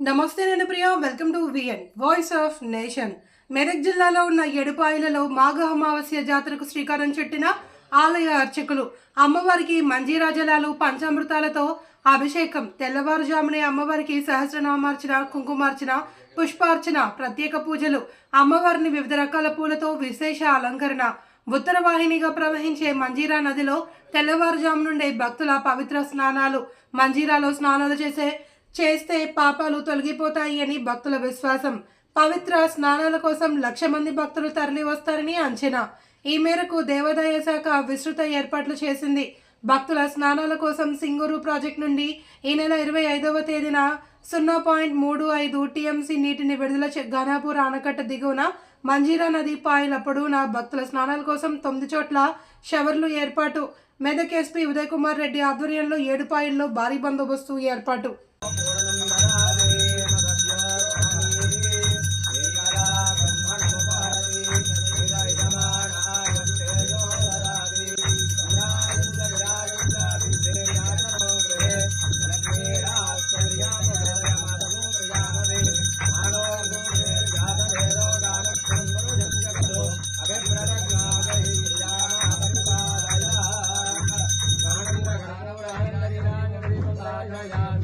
నమస్తే నేను Priya welcome to VN voice of nation Medak జిల్లాలో ఉన్న ఎడుపాయలలో మాఘ అమావాస్య జాతరకు శ్రీకారం చుట్టిన ఆలయ అర్చకులు అమ్మవారికి మంజీరా జలాలు పంచామృతాలతో అభిషేకం తెల్లవారుజామునే అమ్మవారికి సహస్రనామార్చన కుంకుమార్చన పుష్పార్చన ప్రత్యేక పూజలు అమ్మవారిని వివిధ రకాల పూలతో విశేష అలంకరణ. ఉత్తర వాహినిగా ప్రవహించే మంజీరా నదిలో తెల్లవారుజాము నుండే భక్తుల పవిత్ర స్నానాలు. మంజీరాలో స్నానాలు చేసే చేస్తే పాపాలు తొలగిపోతాయి అని భక్తుల విశ్వాసం. పవిత్ర స్నానాల కోసం లక్ష మంది భక్తులు తరలి వస్తారని అంచనా. ఈ మేరకు దేవాదాయ శాఖ విస్తృత ఏర్పాట్లు చేసింది. భక్తుల స్నానాల కోసం సింగూరు ప్రాజెక్టు నుండి ఈ నెల ఇరవై ఐదవ తేదీన సున్నా పాయింట్ మూడు ఐదు టీఎంసీ నీటిని విడుదల చే ఘనాపూర్ ఆనకట్ట దిగువన మంజీరా నది పాయల నా భక్తుల స్నానాల కోసం తొమ్మిది చోట్ల షవర్లు ఏర్పాటు. మెదక్ ఎస్పీ ఉదయ్ కుమార్ రెడ్డి ఆధ్వర్యంలో ఏడు పాయల్లో భారీ బందోబస్తు ఏర్పాటు.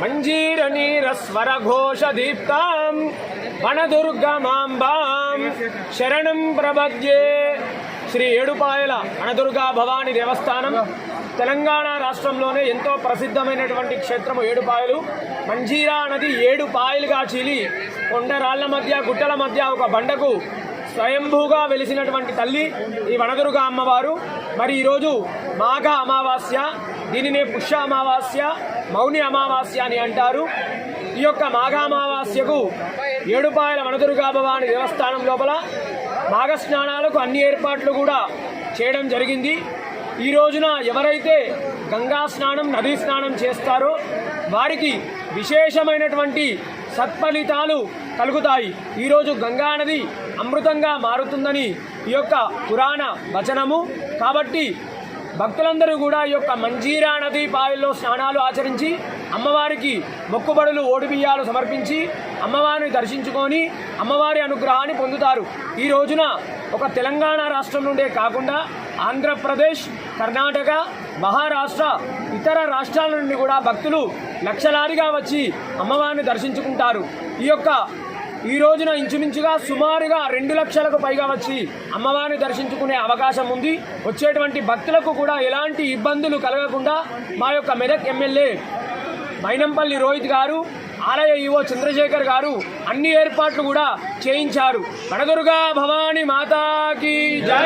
బృందాలి సలక్షణాశా సంపూర్ణకర్త్రీం శరణం ప్రపద్యే శ్రీ ఏడుపాయల వనదుర్గా భవాని దేవస్థానం తెలంగాణ రాష్ట్రంలోనే ఎంతో ప్రసిద్ధమైనటువంటి క్షేత్రము ఏడుపాయలు. మంజీరా నది ఏడు పాయలుగా చీలి కొండరాళ్ళ మధ్య గుట్టల మధ్య ఒక బండకు స్వయంభూగా వెలిసినటువంటి తల్లి ఈ వనదుర్గ అమ్మవారు. మరి ఈరోజు మాఘ అమావాస్య దీనినే పుష్య అమావాస్య మౌని అమావాస్య అని అంటారు. ఈ యొక్క మాఘ అమావాస్యకు ఏడుపాయల వనదుర్గా భవాని దేవస్థానం లోపల మాఘ స్నానాలకు అన్ని ఏర్పాట్లు కూడా చేయడం జరిగింది. ఈ రోజున ఎవరైతే గంగా స్నానం నదీ స్నానం చేస్తారో వారికి విశేషమైనటువంటి సత్ఫలితాలు కలుగుతాయి. ఈరోజు గంగా నది అమృతంగా మారుతుందని ఈ యొక్క పురాణ వచనము. కాబట్టి భక్తులందరూ కూడా ఈ యొక్క మంజీరా నది పాయల్లో స్నానాలు ఆచరించి అమ్మవారికి మొక్కుబడులు ఓడిబియ్యాలు సమర్పించి అమ్మవారిని దర్శించుకొని అమ్మవారి అనుగ్రహాన్ని పొందుతారు. ఈ రోజున ఒక తెలంగాణ రాష్ట్రం నుండే కాకుండా ఆంధ్రప్రదేశ్ కర్ణాటక మహారాష్ట్ర ఇతర రాష్ట్రాల నుండి కూడా భక్తులు లక్షలాదిగా వచ్చి అమ్మవారిని దర్శించుకుంటారు. ఈ యొక్క ఈ రోజున ఇంచుమించుగా సుమారుగా రెండు లక్షలకు పైగా వచ్చి అమ్మవారిని దర్శించుకునే అవకాశం ఉంది. వచ్చేటువంటి భక్తులకు కూడా ఎలాంటి ఇబ్బందులు కలగకుండా మా యొక్క మెదక్ ఎమ్మెల్యే మైనంపల్లి రోహిత్ గారు ఆలయ ఈవో చంద్రశేఖర్ గారు అన్ని ఏర్పాట్లు కూడా చేయించారు. కనదుర్గా భవాని మాతాకి జై!